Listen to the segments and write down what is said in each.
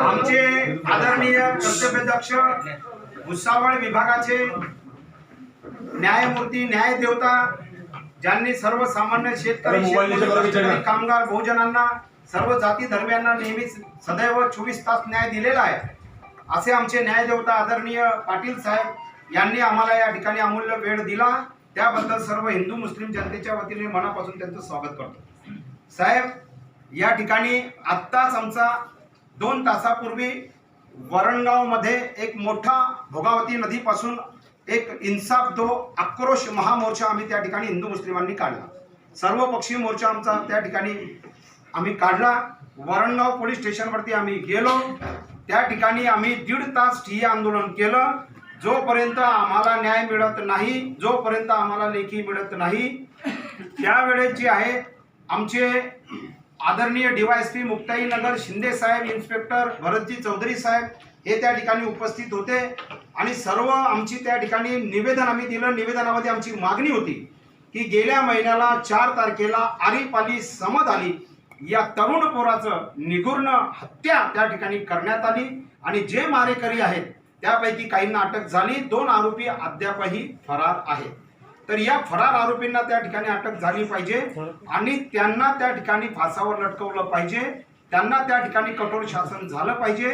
आमचे आदरणीय कर्तव्याध्यक्ष भुसावळ विभागाचे न्यायमूर्ती न्याय देवता ज्यांनी सर्वसामान्य शेतकरी कामगार बहुजनांना सर्व जाती धर्मियांना नेहमीच सदैव चोवीस तास न्याय दिलेला आहे. असे आमचे न्याय देवता आदरणीय पाटील साहेब यांनी आम्हाला या ठिकाणी अमूल्य वेळ दिला. त्याबद्दल सर्व हिंदू मुस्लिम जनतेच्या वतीने मनापासून त्यांचं स्वागत करतो. साहेब या ठिकाणी आत्ताच आमचा दोन तासापूर्वी वरणगावमध्ये एक मोठा भोगावती नदीपासून एक इन्साफ दो आक्रोश महामोर्चा आम्ही त्या ठिकाणी हिंदू मुस्लिमांनी काढला. सर्व पक्षीय मोर्चा आमचा त्या ठिकाणी आम्ही काढला. वरणगाव पोलीस स्टेशनवरती आम्ही गेलो. त्या ठिकाणी आम्ही दीड तास ठिय्या आंदोलन केलं. जोपर्यंत आम्हाला न्याय मिळत नाही जोपर्यंत आम्हाला लेखी मिळत नाही त्यावेळेस जे आहे आमचे आदरणीय डीवायएसपी मुक्ताई नगर शिंदे साहेब इन्स्पेक्टर भरतजी चौधरी साहेब हे त्या ठिकाणी उपस्थित होते आणि सर्व आमची त्या ठिकाणी निवेदन आम्ही दिलं. निवेदनामध्ये आमची मागणी होती की गेल्या महिन्याला चार तारखेला आरीपाली समद आली. या तरुण पोराचं निगुर्ण हत्या त्या ठिकाणी करण्यात आली आणि जे मारेकरी आहेत त्यापैकी काहींना अटक झाली. दोन आरोपी अद्यापही फरार आहेत. तर या फरार आरोपींना त्या ठिकाणी अटक झाली पाहिजे आणि त्यांना त्या ठिकाणी फासावर लटकवलं पाहिजे. त्यांना त्या ठिकाणी कठोर शासन झालं पाहिजे.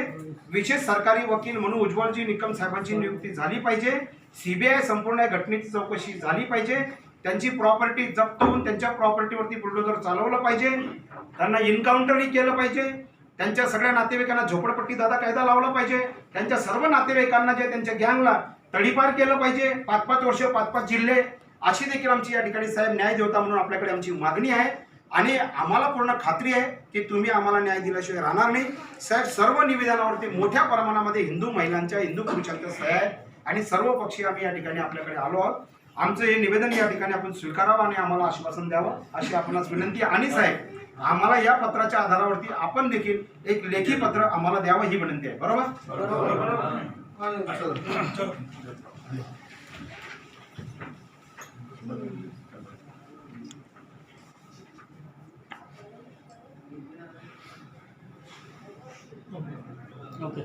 विशेष सरकारी वकील म्हणून उज्ज्वलजी निकम साहेबांची नियुक्ती झाली पाहिजे. सीबीआय संपूर्ण या घटनेची चौकशी झाली पाहिजे. त्यांची प्रॉपर्टी जप्त होऊन त्यांच्या प्रॉपर्टीवरती बुलडोजर चालवलं पाहिजे. त्यांना इन्काउंटरही केलं पाहिजे. त्यांच्या सगळ्या नातेवाईकांना झोपडपट्टी दादा कायदा लावला पाहिजे. त्यांच्या सर्व नातेवाईकांना जे त्यांच्या गँगला तडीपार केलं पाहिजे. पाच पाच वर्ष पाच पाच जिल्हे अशी देखील आमची या ठिकाणी साहेब न्याय देवता म्हणून आपल्याकडे आमची मागणी आहे. आणि आम्हाला पूर्ण खात्री आहे की तुम्ही आम्हाला न्याय दिल्याशिवाय राहणार नाही. साहेब सर्व निवेदनावरती मोठ्या प्रमाणामध्ये हिंदू महिलांच्या हिंदू पुरुषांच्या सह्या आहेत. आणि सर्व पक्षी आम्ही या ठिकाणी आपल्याकडे आलो आहोत. आमचं हे निवेदन या ठिकाणी आपण स्वीकारावं आणि आम्हाला आश्वासन द्यावं अशी आपणास विनंती आहे. आणि साहेब आम्हाला या पत्राच्या आधारावरती आपण देखील एक लेखी पत्र आम्हाला द्यावं ही विनंती आहे. बरोबर? Okay